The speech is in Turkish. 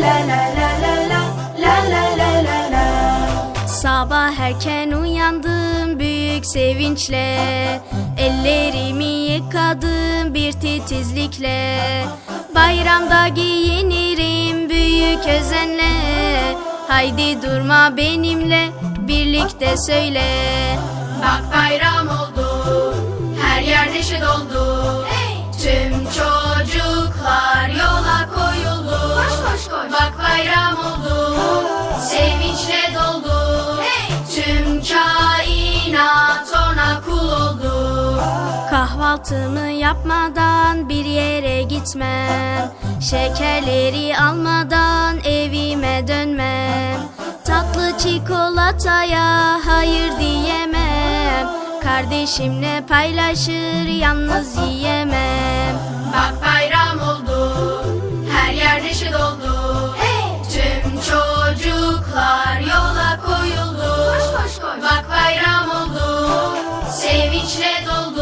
la la la Sabah erken uyandım büyük sevinçle. Ellerimi yıkadım bir titizlikle. Bayramda giyinirim büyük özenle. Haydi durma benimle birlikte söyle. Bak bayram oldu her yer neşe doldu. Bayram oldu. Sevinçle doldu. Tüm kainat ona kul oldu. Kahvaltımı yapmadan bir yere gitmem. Şekerleri almadan evime dönmem. Tatlı çikolataya hayır diyemem. Kardeşimle paylaşır yalnız yiyemem doldu